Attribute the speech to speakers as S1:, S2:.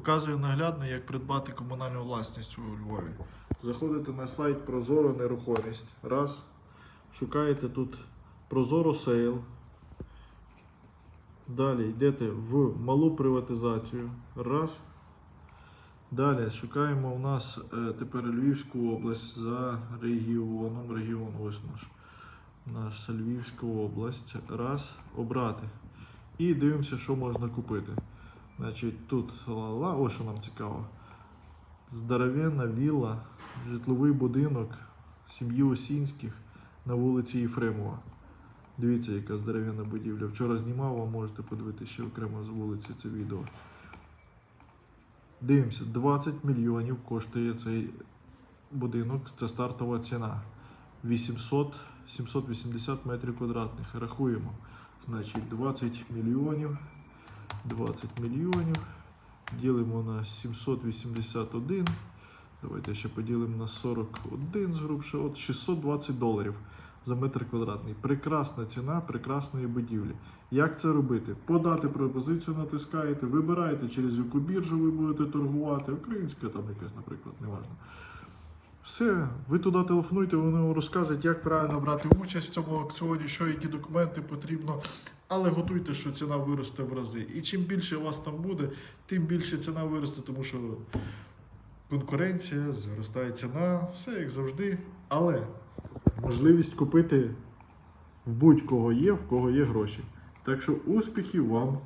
S1: Показую наглядно, як придбати комунальну власність у Львові. Заходите на сайт Прозоро нерухомість. Раз. Шукаєте тут Прозоро Сейл. Далі йдете в малу приватизацію. Раз. Далі шукаємо у нас е, тепер Львівську область за регіоном. Регіон ось наш. Наша Львівська область. Раз. Обрати. І дивимося, що можна купити. Значить, тут ла-ла, ось що нам цікаво. Здоровенна вілла, житловий будинок сім'ї Осінських на вулиці Єфремова. Дивіться, яка здоровенна будівля. Вчора знімав, а можете подивитися ще окремо з вулиці це відео. Дивимося, 20 мільйонів коштує цей будинок. Це стартова ціна. 800 780 метрів квадратних. Рахуємо. Значить, 20 мільйонів. 20 мільйонів. Ділимо на 781. Давайте ще поділимо на 41 згрубше. От 620 доларів за метр квадратний. Прекрасна ціна прекрасної будівлі. Як це робити? Подати пропозицію натискаєте, вибираєте, через яку біржу ви будете торгувати. Українська там якась, наприклад, неважно. Все, ви туди телефонуйте, вони вам розкажуть, як правильно брати участь в цьому аукціоні, що які документи потрібно. Але готуйте, що ціна виросте в рази. І чим більше у вас там буде, тим більше ціна виросте, тому що конкуренція, зростає ціна, все як завжди. Але можливість купити в будь-кого є, в кого є гроші. Так що успіхів вам!